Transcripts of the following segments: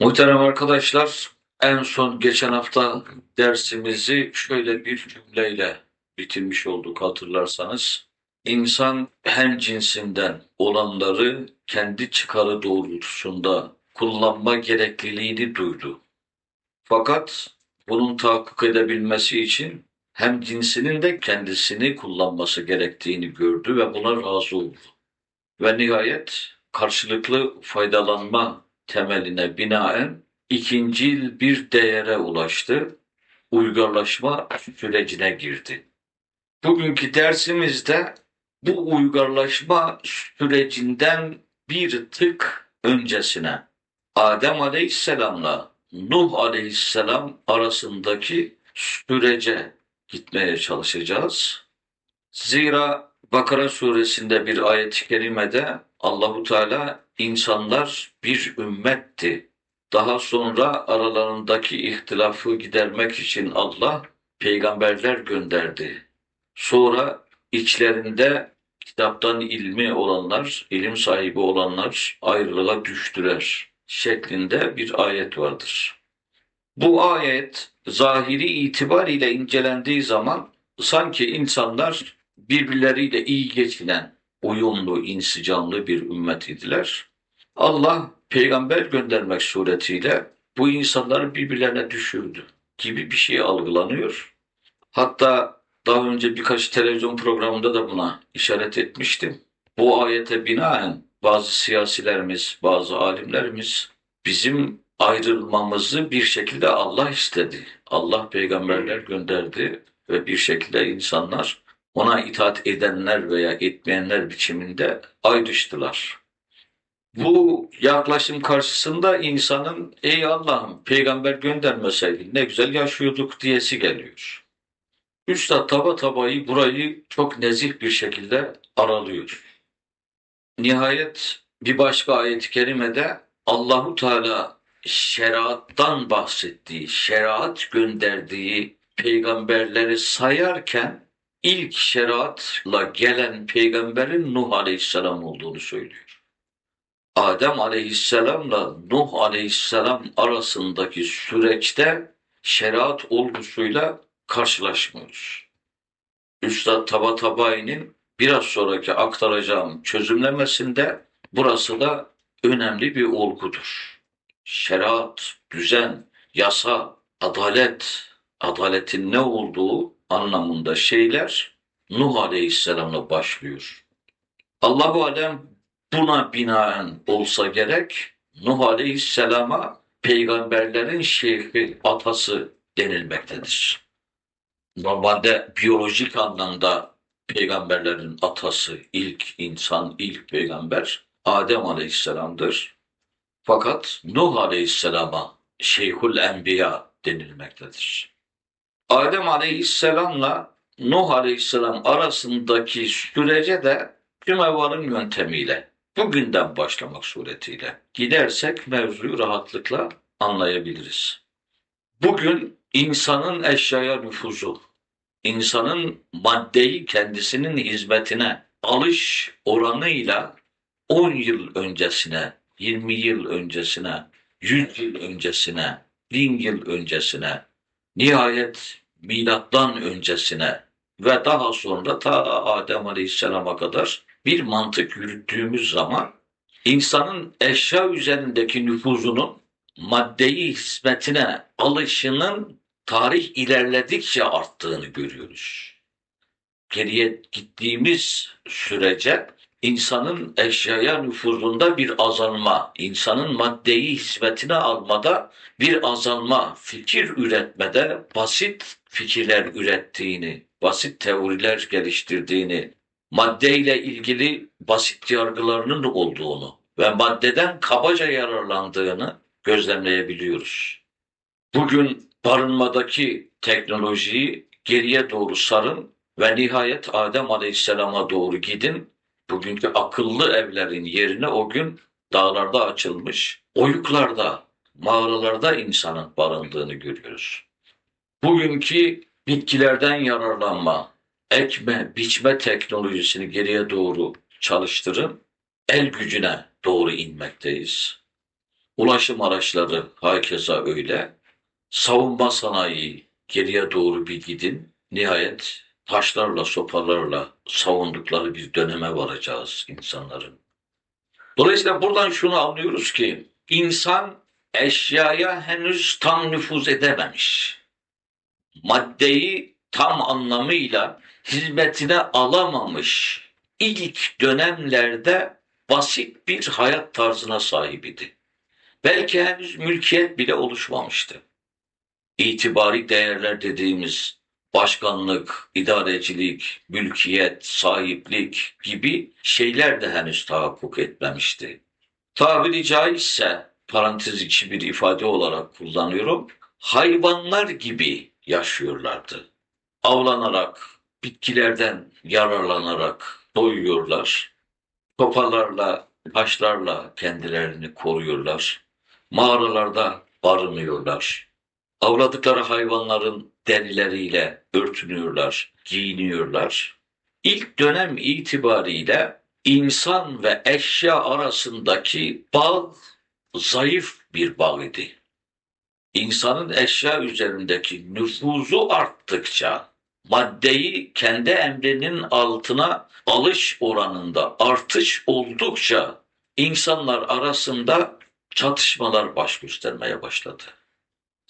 Muhterem arkadaşlar, en son geçen hafta dersimizi şöyle bir cümleyle bitirmiş olduk hatırlarsanız. İnsan hem cinsinden olanları kendi çıkarı doğrultusunda kullanma gerekliliğini duydu. Fakat bunun tahakkuk edebilmesi için hem cinsinin de kendisini kullanması gerektiğini gördü ve buna razı oldu. Ve nihayet karşılıklı faydalanma temeline binaen ikincil bir değere ulaştı. Uygarlaşma sürecine girdi. Bugünkü dersimizde bu uygarlaşma sürecinden bir tık öncesine Adem Aleyhisselam'la Nuh Aleyhisselam arasındaki sürece gitmeye çalışacağız. Zira Bakara suresinde bir ayet-i kerimede Allahu Teala insanlar bir ümmetti. Daha sonra aralarındaki ihtilafı gidermek için Allah peygamberler gönderdi. Sonra içlerinde kitaptan ilmi olanlar, ilim sahibi olanlar ayrılığa düştüler şeklinde bir ayet vardır. Bu ayet zahiri itibariyle incelendiği zaman sanki insanlar birbirleriyle iyi geçinen, uyumlu, insicamlı bir ümmet idiler. Allah peygamber göndermek suretiyle bu insanları birbirlerine düşürdü gibi bir şey algılanıyor. Hatta daha önce birkaç televizyon programında da buna işaret etmiştim. Bu ayete binaen bazı siyasilerimiz, bazı alimlerimiz bizim ayrılmamızı bir şekilde Allah istedi. Allah peygamberler gönderdi ve bir şekilde insanlar ona itaat edenler veya etmeyenler biçiminde ayrıştılar. Bu yaklaşım karşısında insanın ey Allah'ım peygamber göndermeseydin ne güzel yaşıyorduk diyesi geliyor. Üstad taba tabayı burayı çok nezih bir şekilde aralıyor. Nihayet bir başka ayet-i kerimede Allahu Teala şeriattan bahsettiği, şeriat gönderdiği peygamberleri sayarken ilk şeriatla gelen peygamberin Nuh Aleyhisselam olduğunu söylüyor. Adem Aleyhisselamla Nuh Aleyhisselam arasındaki süreçte şeriat olgusuyla karşılaşmıyoruz. Üstad Tabatabayi'nin biraz sonraki aktaracağım çözümlemesinde burası da önemli bir olgudur. Şeriat, düzen, yasa, adalet, adaletin ne olduğu anlamında şeyler Nuh Aleyhisselam'la başlıyor. Allahu Alem buna binaen olsa gerek Nuh Aleyhisselam'a peygamberlerin şeyhi, atası denilmektedir. Normalde biyolojik anlamda peygamberlerin atası, ilk insan, ilk peygamber Adem Aleyhisselam'dır. Fakat Nuh Aleyhisselam'a Şeyhül Enbiya denilmektedir. Adem Aleyhisselam'la Nuh Aleyhisselam arasındaki sürece de Sümevar'ın yöntemiyle bugünden başlamak suretiyle gidersek mevzuyu rahatlıkla anlayabiliriz. Bugün insanın eşyaya nüfuzu, insanın maddeyi kendisinin hizmetine alış oranıyla 10 yıl öncesine, 20 yıl öncesine, 100 yıl öncesine, 1000 yıl öncesine, nihayet milattan öncesine ve daha sonra ta Adem Aleyhisselam'a kadar bir mantık yürüttüğümüz zaman insanın eşya üzerindeki nüfuzunun maddeyi hizmetine alışının tarih ilerledikçe arttığını görüyoruz. Geriye gittiğimiz sürece insanın eşyaya nüfuzunda bir azalma, insanın maddeyi hizmetine almada bir azalma, fikir üretmede basit fikirler ürettiğini, basit teoriler geliştirdiğini, maddeyle ilgili basit yargılarının olduğunu ve maddeden kabaca yararlandığını gözlemleyebiliyoruz. Bugün barınmadaki teknolojiyi geriye doğru sarın ve nihayet Adem Aleyhisselam'a doğru gidin. Bugünkü akıllı evlerin yerine o gün dağlarda açılmış, oyuklarda, mağaralarda insanın barındığını görüyoruz. Bugünkü bitkilerden yararlanma, ekme, biçme teknolojisini geriye doğru çalıştırın, el gücüne doğru inmekteyiz. Ulaşım araçları hakeza öyle. Savunma sanayi geriye doğru bir gidin. Nihayet taşlarla, sopalarla savundukları bir döneme varacağız insanların. Dolayısıyla buradan şunu anlıyoruz ki insan eşyaya henüz tam nüfuz edememiş. Maddeyi tam anlamıyla hizmetine alamamış. İlk dönemlerde basit bir hayat tarzına sahip idi. Belki henüz mülkiyet bile oluşmamıştı. İtibari değerler dediğimiz başkanlık, idarecilik, mülkiyet, sahiplik gibi şeyler de henüz tahakkuk etmemişti. Tabiri caizse parantez içi bir ifade olarak kullanıyorum. Hayvanlar gibi yaşıyorlardı. Avlanarak, bitkilerden yararlanarak doyuyorlar. Topalarla, taşlarla kendilerini koruyorlar. Mağaralarda barınıyorlar. Avladıkları hayvanların derileriyle örtünüyorlar, giyiniyorlar. İlk dönem itibariyle insan ve eşya arasındaki bağ zayıf bir bağ idi. İnsanın eşya üzerindeki nüfuzu arttıkça maddeyi kendi emrinin altına alış oranında artış oldukça insanlar arasında çatışmalar baş göstermeye başladı.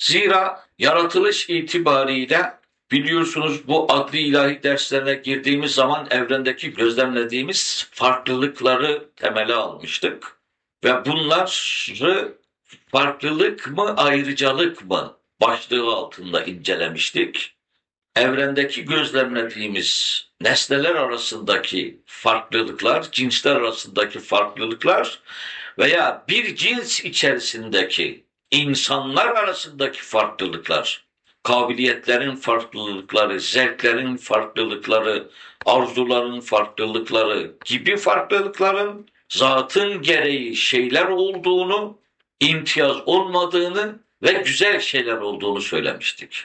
Zira yaratılış itibariyle biliyorsunuz bu adli ilahi derslerine girdiğimiz zaman evrendeki gözlemlediğimiz farklılıkları temele almıştık. Ve bunları farklılık mı ayrıcalık mı başlığı altında incelemiştik. Evrendeki gözlemlediğimiz nesneler arasındaki farklılıklar, cinsler arasındaki farklılıklar veya bir cins içerisindeki insanlar arasındaki farklılıklar, kabiliyetlerin farklılıkları, zevklerin farklılıkları, arzuların farklılıkları gibi farklılıkların zatın gereği şeyler olduğunu, imtiyaz olmadığını ve güzel şeyler olduğunu söylemiştik.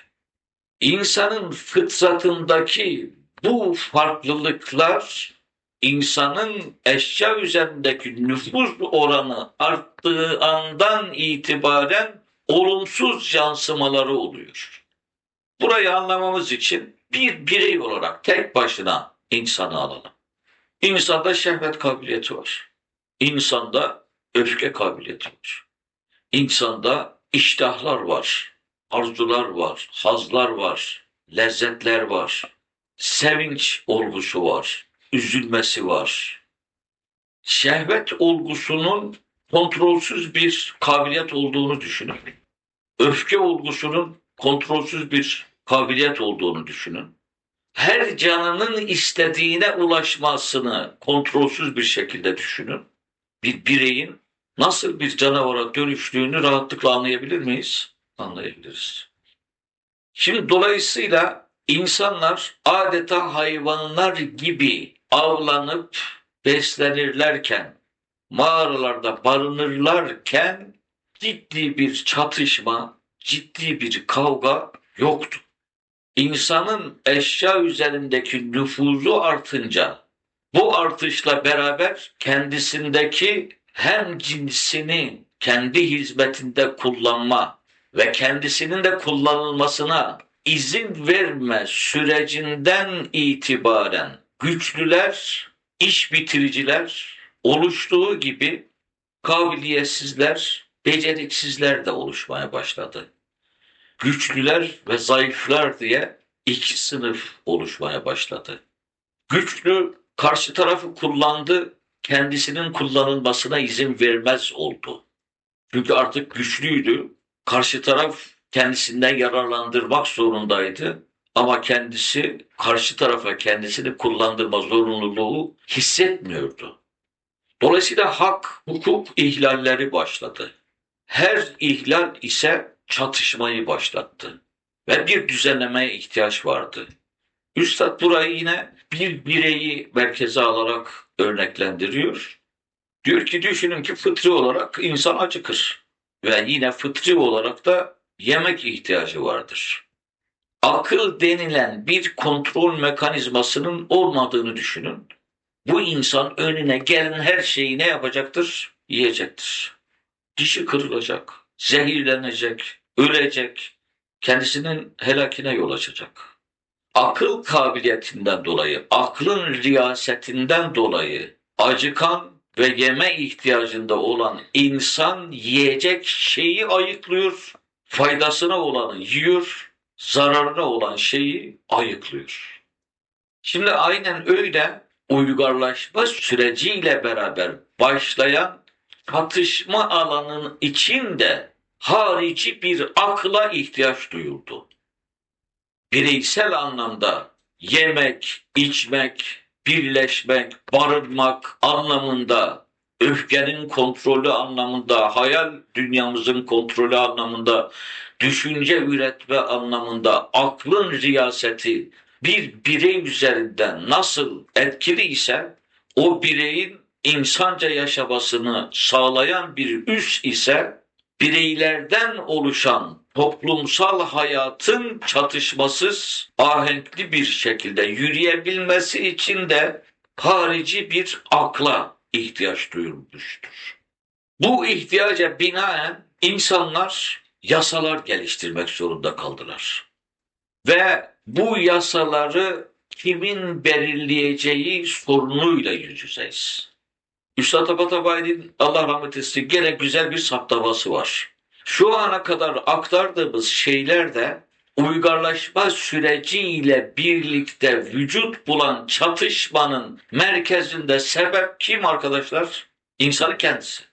İnsanın fıtratındaki bu farklılıklar insanın eşya üzerindeki nüfuz oranı arttığı andan itibaren olumsuz yansımaları oluyor. Burayı anlamamız için bir birey olarak tek başına insanı alalım. İnsanda şehvet kabiliyeti var. İnsanda öfke kabiliyeti var. İnsanda iştahlar var, arzular var, hazlar var, lezzetler var, sevinç olgusu var, üzülmesi var. Şehvet olgusunun kontrolsüz bir kabiliyet olduğunu düşünün. Öfke olgusunun kontrolsüz bir kabiliyet olduğunu düşünün. Her canının istediğine ulaşmasını kontrolsüz bir şekilde düşünün. Bir bireyin nasıl bir canavara dönüştüğünü rahatlıkla anlayabilir miyiz? Anlayabiliriz. Şimdi dolayısıyla insanlar adeta hayvanlar gibi avlanıp beslenirlerken, mağaralarda barınırlarken ciddi bir çatışma, ciddi bir kavga yoktu. İnsanın eşya üzerindeki nüfuzu artınca bu artışla beraber kendisindeki hem cinsini kendi hizmetinde kullanma ve kendisinin de kullanılmasına izin verme sürecinden itibaren güçlüler, iş bitiriciler oluştuğu gibi kabiliyetsizler, beceriksizler de oluşmaya başladı. Güçlüler ve zayıflar diye iki sınıf oluşmaya başladı. Güçlü karşı tarafı kullandı, kendisinin kullanılmasına izin vermez oldu. Çünkü artık güçlüydü. Karşı taraf kendisinden yararlandırmak zorundaydı. Ama kendisi karşı tarafa kendisini kullandırma zorunluluğu hissetmiyordu. Dolayısıyla hak, hukuk ihlalleri başladı. Her ihlal ise çatışmayı başlattı. Ve bir düzenlemeye ihtiyaç vardı. Üstad burayı yine bir bireyi merkeze alarak örneklendiriyor. Diyor ki düşünün ki fıtri olarak insan acıkır. Ve yine fıtri olarak da yemek ihtiyacı vardır. Akıl denilen bir kontrol mekanizmasının olmadığını düşünün. Bu insan önüne gelen her şeyi ne yapacaktır? Yiyecektir. dişi kırılacak, zehirlenecek, ölecek, kendisinin helakine yol açacak. Akıl kabiliyetinden dolayı, aklın riyasetinden dolayı acıkan ve yeme ihtiyacında olan insan yiyecek şeyi ayıklıyor, faydasına olanı yiyor, zararına olan şeyi ayıklıyor. Şimdi aynen öyle uygarlaşma süreciyle beraber başlayan çatışma alanının içinde harici bir akla ihtiyaç duyuldu. Bireysel anlamda yemek, içmek, birleşmek, barınmak anlamında, öfkenin kontrolü anlamında, hayal dünyamızın kontrolü anlamında, düşünce üretme anlamında aklın riyaseti bir birey üzerinden nasıl etkili ise o bireyin insanca yaşamasını sağlayan bir üs ise bireylerden oluşan toplumsal hayatın çatışmasız, ahenkli bir şekilde yürüyebilmesi için de harici bir akla ihtiyaç duyulmuştur. Bu ihtiyaca binaen insanlar yasalar geliştirmek zorunda kaldılar. Ve bu yasaları kimin belirleyeceği sorunuyla yüz yüzeyiz. Üstad Abatabay'ın Allah rahmet etsin gene güzel bir saptaması var. Şu ana kadar aktardığımız şeyler de uygarlaşma süreciyle birlikte vücut bulan çatışmanın merkezinde sebep kim arkadaşlar? İnsanın kendisi.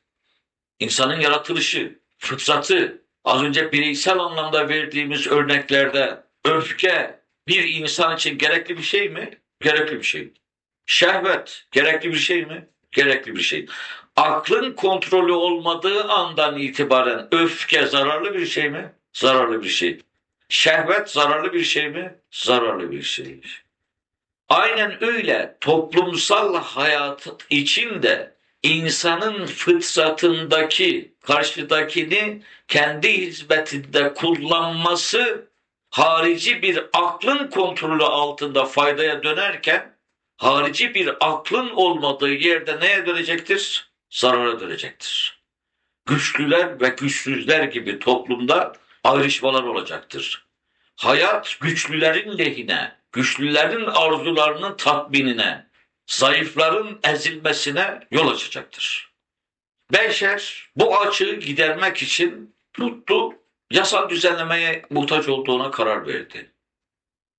İnsanın yaratılışı, fıtratı, az önce bireysel anlamda verdiğimiz örneklerde öfke bir insan için gerekli bir şey mi? Gerekli bir şey. Şehvet gerekli bir şey mi? Gerekli bir şey. Aklın kontrolü olmadığı andan itibaren öfke zararlı bir şey mi? Zararlı bir şey. Şehvet zararlı bir şey mi? Zararlı bir şey. Aynen öyle toplumsal hayat içinde insanın fıtratındaki karşıdakini kendi hizmetinde kullanması harici bir aklın kontrolü altında faydaya dönerken harici bir aklın olmadığı yerde neye dönecektir? Zarara dönecektir. Güçlüler ve güçsüzler gibi toplumda ayrışmalar olacaktır. Hayat güçlülerin lehine, güçlülerin arzularının tatminine, zayıfların ezilmesine yol açacaktır. Beşer bu açığı gidermek için tuttu, yasal düzenlemeye muhtaç olduğuna karar verdi.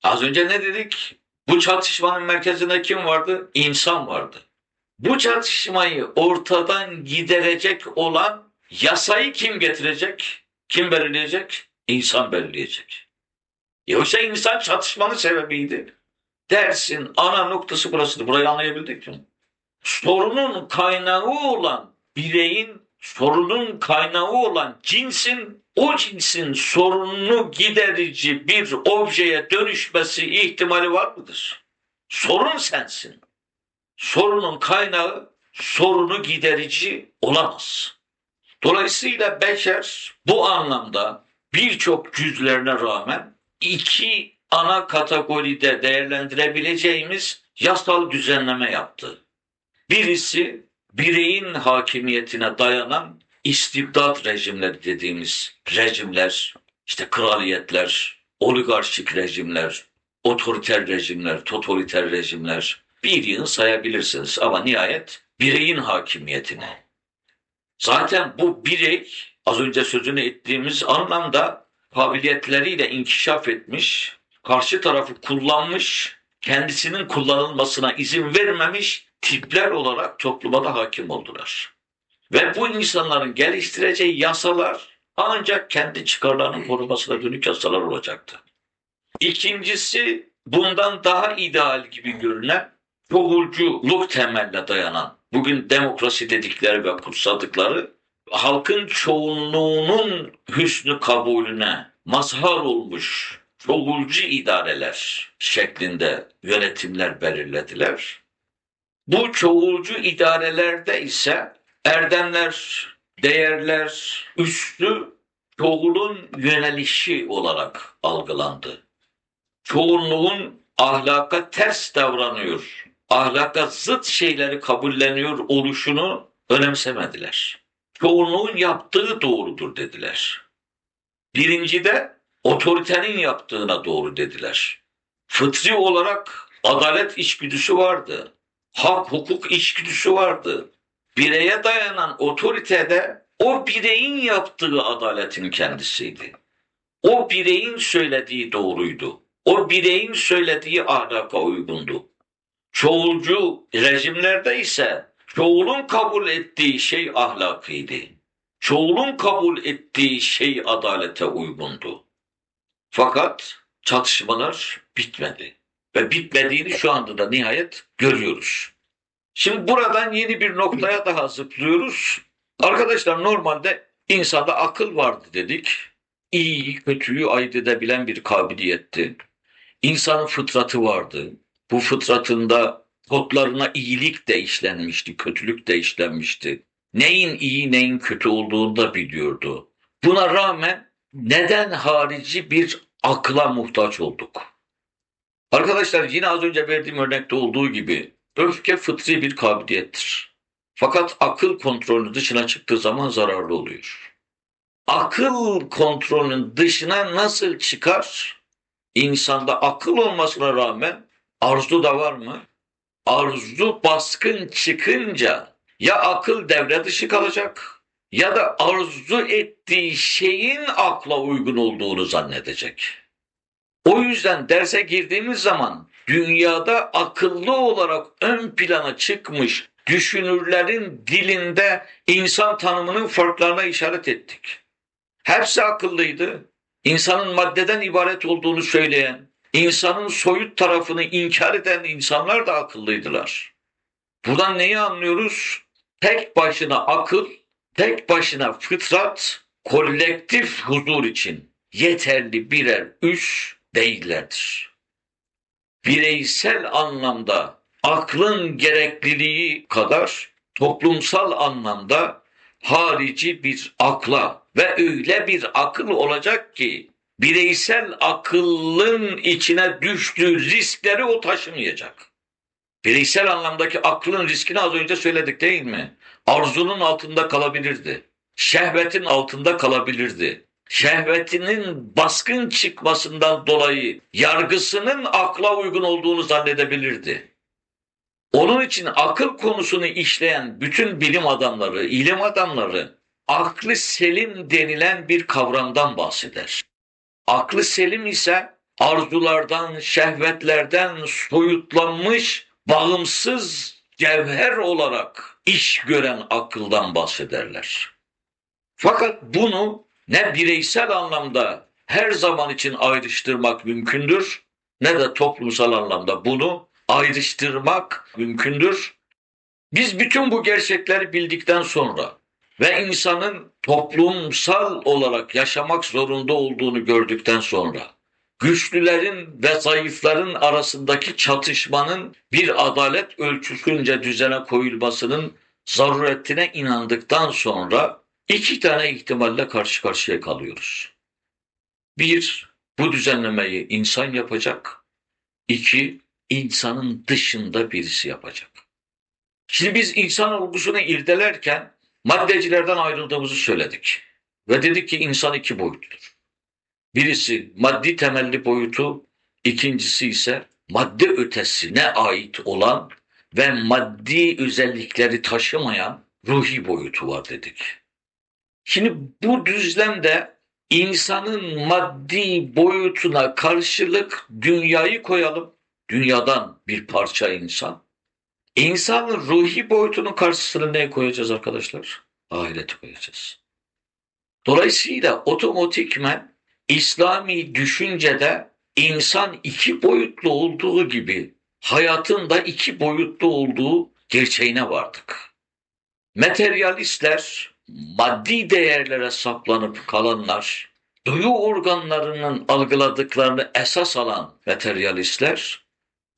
Az önce ne dedik? Bu çatışmanın merkezinde kim vardı? İnsan vardı. Bu çatışmayı ortadan giderecek olan yasayı kim getirecek? Kim belirleyecek? İnsan belirleyecek. Yoksa insan çatışmanın sebebiydi. Dersin ana noktası burasıdır. Burayı anlayabildik mi? Sorunun kaynağı olan bireyin, sorunun kaynağı olan cinsin, o cinsin sorununu giderici bir objeye dönüşmesi ihtimali var mıdır? Sorun sensin. Sorunun kaynağı sorunu giderici olamaz. Dolayısıyla beşer bu anlamda birçok cüzlerine rağmen iki ana kategoride değerlendirebileceğimiz yasal düzenleme yaptı. Birisi bireyin hakimiyetine dayanan istibdat rejimleri dediğimiz rejimler, işte kraliyetler, oligarşik rejimler, otoriter rejimler, totaliter rejimler bir yığın sayabilirsiniz ama nihayet bireyin hakimiyetine. Zaten bu birey az önce sözünü ettiğimiz anlamda kabiliyetleriyle inkişaf etmiş, karşı tarafı kullanmış, kendisinin kullanılmasına izin vermemiş tipler olarak topluma da hakim oldular. Ve bu insanların geliştireceği yasalar ancak kendi çıkarlarının korumasına dönük yasalar olacaktı. İkincisi bundan daha ideal gibi görünen çoğulculuk temeline dayanan bugün demokrasi dedikleri ve kutsadıkları halkın çoğunluğunun hüsnü kabulüne mazhar olmuş çoğulcu idareler şeklinde yönetimler belirlediler. Bu çoğulcu idarelerde ise erdemler, değerler üstü çoğulun yönelişi olarak algılandı. Çoğunluğun ahlaka ters davranıyor, ahlaka zıt şeyleri kabulleniyor oluşunu önemsemediler. çoğunluğun yaptığı doğrudur dediler. Birinci de otoritenin yaptığına doğru dediler. Fıtri olarak adalet içgüdüsü vardı. Hak hukuk içgüdüsü vardı. Bireye dayanan otoritede o bireyin yaptığı adaletin kendisiydi. O bireyin söylediği doğruydu. O bireyin söylediği ahlaka uygundu. Çoğulcu rejimlerde ise çoğulun kabul ettiği şey ahlakıydı. Çoğulun kabul ettiği şey adalete uygundu. Fakat çatışmalar bitmedi. Ve bitmediğini şu anda da nihayet görüyoruz. Şimdi buradan yeni bir noktaya daha zıplıyoruz. Arkadaşlar normalde insanda akıl vardı dedik. İyiyi, kötüyü ayırt edebilen bir kabiliyetti. İnsanın fıtratı vardı. Bu fıtratında kodlarına iyilik de işlenmişti, kötülük de işlenmişti. Neyin iyi, neyin kötü olduğunu da biliyordu. Buna rağmen neden harici bir akla muhtaç olduk? Arkadaşlar yine az önce verdiğim örnekte olduğu gibi öfke fıtri bir kabiliyettir. Fakat akıl kontrolü dışına çıktığı zaman zararlı oluyor. Akıl kontrolünün dışına nasıl çıkar? İnsanda akıl olmasına rağmen arzu da var mı? Arzu baskın çıkınca ya akıl devre dışı kalacak ya da arzu ettiği şeyin akla uygun olduğunu zannedecek. O yüzden derse girdiğimiz zaman dünyada akıllı olarak ön plana çıkmış düşünürlerin dilinde insan tanımının farklarına işaret ettik. Hepsi akıllıydı. İnsanın maddeden ibaret olduğunu söyleyen, insanın soyut tarafını inkar eden insanlar da akıllıydılar. Buradan neyi anlıyoruz? Tek başına akıl, tek başına fıtrat, kolektif huzur için yeterli birer üs değillerdir. Bireysel anlamda aklın gerekliliği kadar toplumsal anlamda harici bir akla ve öyle bir akıl olacak ki bireysel akıllın içine düştüğü riskleri o taşımayacak. Bireysel anlamdaki aklın riskini az önce söyledik değil mi? Arzunun altında kalabilirdi. Şehvetin altında kalabilirdi. Şehvetinin baskın çıkmasından dolayı yargısının akla uygun olduğunu zannedebilirdi. Onun için akıl konusunu işleyen bütün bilim adamları, ilim adamları aklı selim denilen bir kavramdan bahseder. Aklı selim ise arzulardan, şehvetlerden soyutlanmış, bağımsız cevher olarak iş gören akıldan bahsederler. Fakat bunu ne bireysel anlamda her zaman için ayrıştırmak mümkündür ne de toplumsal anlamda bunu ayrıştırmak mümkündür. Biz bütün bu gerçekleri bildikten sonra ve insanın toplumsal olarak yaşamak zorunda olduğunu gördükten sonra güçlülerin ve zayıfların arasındaki çatışmanın bir adalet ölçüsünce düzene koyulmasının zaruretine inandıktan sonra iki tane ihtimalle karşı karşıya kalıyoruz. Bir, bu düzenlemeyi insan yapacak. İki, insanın dışında birisi yapacak. Şimdi biz insan olgusunu irdelerken maddecilerden ayrıldığımızı söyledik. Ve dedik ki insan iki boyutludur. Birisi maddi temelli boyutu, ikincisi ise madde ötesine ait olan ve maddi özellikleri taşımayan ruhi boyutu var dedik. Şimdi bu düzlemde insanın maddi boyutuna karşılık dünyayı koyalım. Dünyadan bir parça insan. İnsanın ruhi boyutunun karşısına ne koyacağız arkadaşlar? Ahireti koyacağız. Dolayısıyla otomatikmen İslami düşüncede insan iki boyutlu olduğu gibi hayatın da iki boyutlu olduğu gerçeğine vardık. Materyalistler, maddi değerlere saplanıp kalanlar, duyu organlarının algıladıklarını esas alan materyalistler,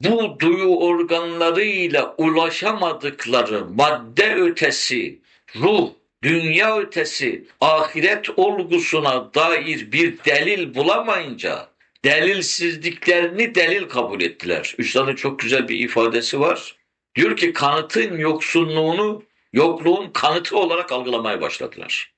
bu duyu organlarıyla ulaşamadıkları madde ötesi, ruh, dünya ötesi, ahiret olgusuna dair bir delil bulamayınca delilsizliklerini delil kabul ettiler. Üstadın çok güzel bir ifadesi var. Diyor ki kanıtın yoksunluğunu yokluğun kanıtı olarak algılamaya başladılar.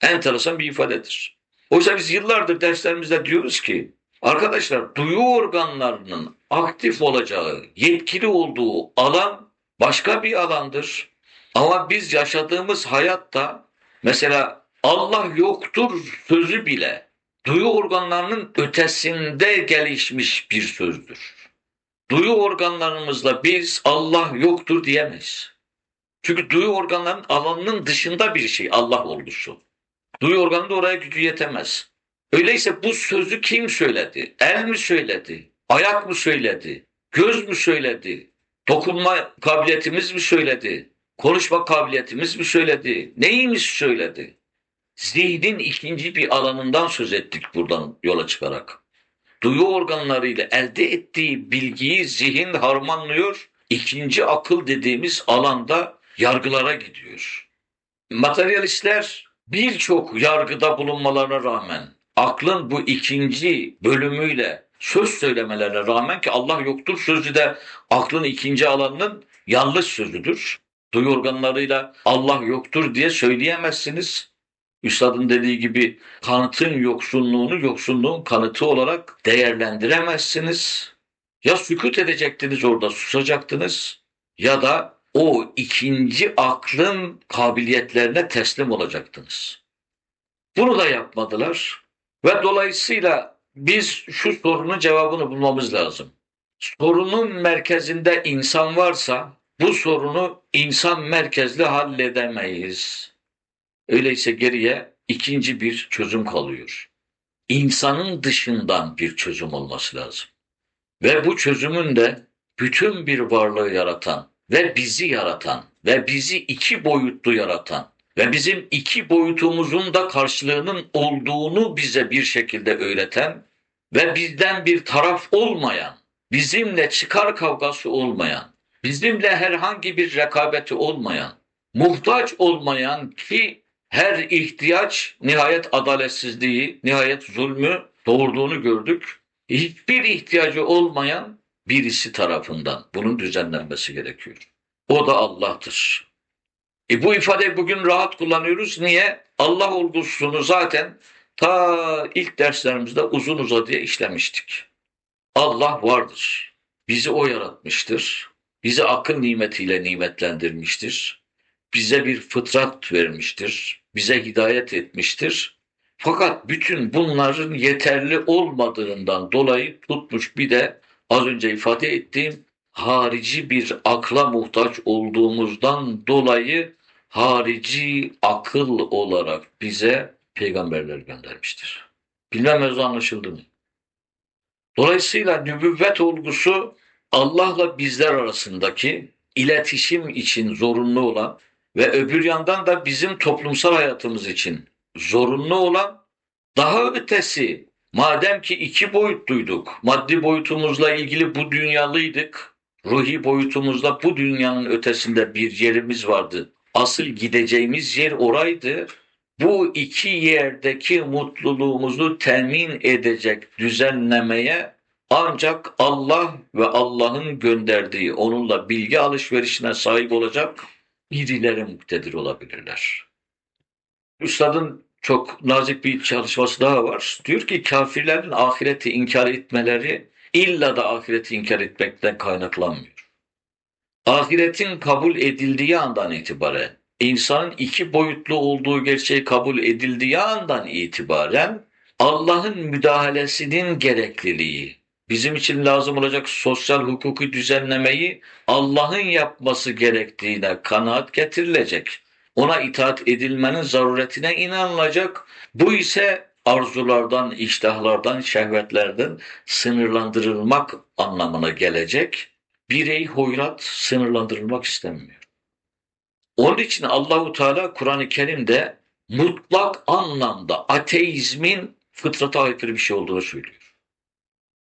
Enteresan bir ifadedir. Oysa biz yıllardır derslerimizde diyoruz ki arkadaşlar duyu organlarının aktif olacağı, yetkili olduğu alan başka bir alandır. Ama biz yaşadığımız hayatta mesela Allah yoktur sözü bile duyu organlarının ötesinde gelişmiş bir sözdür. Duyu organlarımızla biz Allah yoktur diyemeyiz. Çünkü duyu organlarının alanının dışında bir şey Allah oluşu. Duyu organı da oraya gücü yetemez. Öyleyse bu sözü kim söyledi? El mi söyledi? Ayak mı söyledi? Göz mü söyledi? Dokunma kabiliyetimiz mi söyledi? Konuşma kabiliyetimiz mi söyledi? Neyimiz söyledi? Zihnin ikinci bir alanından söz ettik buradan yola çıkarak. Duyu organlarıyla elde ettiği bilgiyi zihin harmanlıyor. İkinci akıl dediğimiz alanda yargılara gidiyor. Materyalistler birçok yargıda bulunmalarına rağmen aklın bu ikinci bölümüyle söz söylemelerine rağmen ki Allah yoktur sözü de aklın ikinci alanının yanlış sözüdür. Duyu organlarıyla Allah yoktur diye söyleyemezsiniz. Üstadın dediği gibi kanıtın yoksunluğunu yoksunluğun kanıtı olarak değerlendiremezsiniz. Ya sükut edecektiniz orada susacaktınız ya da o ikinci aklın kabiliyetlerine teslim olacaktınız. Bunu da yapmadılar ve dolayısıyla biz şu sorunun cevabını bulmamız lazım. Sorunun merkezinde insan varsa bu sorunu insan merkezli halledemeyiz. Öyleyse geriye ikinci bir çözüm kalıyor. İnsanın dışından bir çözüm olması lazım. Ve bu çözümün de bütün bir varlığı yaratan ve bizi yaratan ve bizi iki boyutlu yaratan ve bizim iki boyutumuzun da karşılığının olduğunu bize bir şekilde öğreten ve bizden bir taraf olmayan, bizimle çıkar kavgası olmayan, bizimle herhangi bir rekabeti olmayan, muhtaç olmayan ki her ihtiyaç nihayet adaletsizliği, nihayet zulmü doğurduğunu gördük. Hiçbir ihtiyacı olmayan birisi tarafından bunun düzenlenmesi gerekiyor. O da Allah'tır. E bu ifadeyi bugün rahat kullanıyoruz. Niye? Allah olgusunu zaten ta ilk derslerimizde uzun uzadıya işlemiştik. Allah vardır. Bizi O yaratmıştır. Bizi akıl nimetiyle nimetlendirmiştir. Bize bir fıtrat vermiştir. Bize hidayet etmiştir. Fakat bütün bunların yeterli olmadığından dolayı tutmuş bir de az önce ifade ettiğim harici bir akla muhtaç olduğumuzdan dolayı harici akıl olarak bize peygamberler göndermiştir. Bilmem mevzu anlaşıldı mı? Dolayısıyla nübüvvet olgusu Allah'la bizler arasındaki iletişim için zorunlu olan ve öbür yandan da bizim toplumsal hayatımız için zorunlu olan daha ötesi madem ki iki boyutluyduk maddi boyutumuzla ilgili bu dünyalıydık ruhi boyutumuzda bu dünyanın ötesinde bir yerimiz vardı asıl gideceğimiz yer oraydı bu iki yerdeki mutluluğumuzu temin edecek düzenlemeye ancak Allah ve Allah'ın gönderdiği onunla bilgi alışverişine sahip olacak birileri muktedir olabilirler. Üstadın çok nazik bir çalışması daha var. Diyor ki kafirlerin ahireti inkar etmeleri illa da ahireti inkar etmekten kaynaklanmıyor. Ahiretin kabul edildiği andan itibaren, insanın iki boyutlu olduğu gerçeği kabul edildiği andan itibaren Allah'ın müdahalesinin gerekliliği, bizim için lazım olacak sosyal hukuki düzenlemeyi Allah'ın yapması gerektiğine kanaat getirilecek. Ona itaat edilmenin zaruretine inanılacak. Bu ise arzulardan, iştahlardan, şehvetlerden sınırlandırılmak anlamına gelecek. Birey hoyrat sınırlandırılmak istemiyor. Onun için Allahu Teala Kur'an-ı Kerim'de mutlak anlamda ateizmin fıtrata aykırı bir şey olduğunu söylüyor.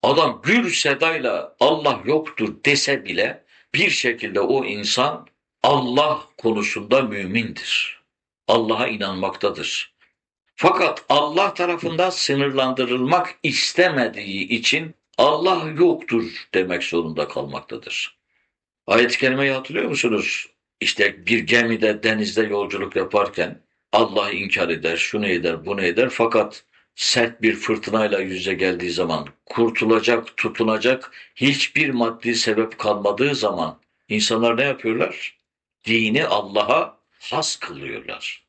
Adam gür sedayla Allah yoktur dese bile bir şekilde o insan Allah konusunda mümindir. Allah'a inanmaktadır. Fakat Allah tarafından sınırlandırılmak istemediği için Allah yoktur demek zorunda kalmaktadır. Ayet-i kerimeyi hatırlıyor musunuz? işte bir gemide denizde yolculuk yaparken Allah'ı inkar eder, şunu eder, bunu eder fakat sert bir fırtınayla yüze geldiği zaman kurtulacak, tutunacak hiçbir maddi sebep kalmadığı zaman insanlar ne yapıyorlar? Dini Allah'a has kılıyorlar.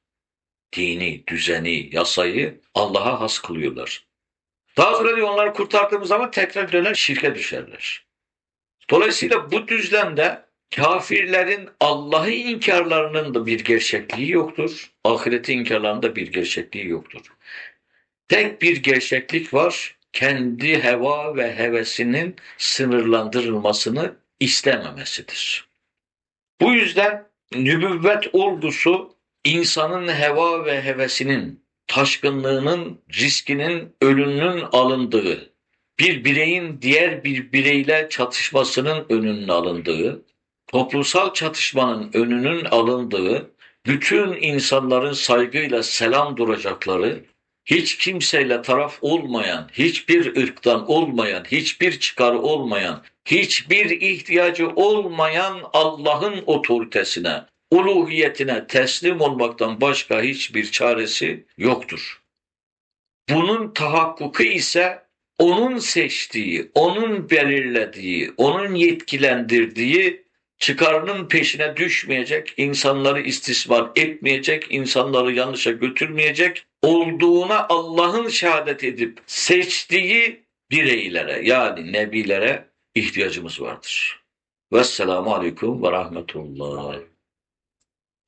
Dini, düzeni, yasayı Allah'a has kılıyorlar. Daha sonra diyor onları kurtardığımız zaman tekrar döner şirke düşerler. Dolayısıyla bu düzlemde kafirlerin Allah'ı inkarlarının da bir gerçekliği yoktur. Ahireti inkarlarının bir gerçekliği yoktur. Tek bir gerçeklik var. Kendi heva ve hevesinin sınırlandırılmasını istememesidir. Bu yüzden nübüvvet olgusu insanın heva ve hevesinin taşkınlığının, riskinin, ölümünün alındığı, bir bireyin diğer bir bireyle çatışmasının önünün alındığı, toplumsal çatışmanın önünün alındığı, bütün insanların saygıyla selam duracakları, hiç kimseyle taraf olmayan, hiçbir ırktan olmayan, hiçbir çıkarı olmayan, hiçbir ihtiyacı olmayan Allah'ın otoritesine, uluhiyetine teslim olmaktan başka hiçbir çaresi yoktur. Bunun tahakkuku ise onun seçtiği, onun belirlediği, onun yetkilendirdiği çıkarının peşine düşmeyecek, insanları istismar etmeyecek, insanları yanlışa götürmeyecek, olduğuna Allah'ın şehadet edip seçtiği bireylere yani nebilere ihtiyacımız vardır. Vesselamu Aleyküm ve Rahmetullah.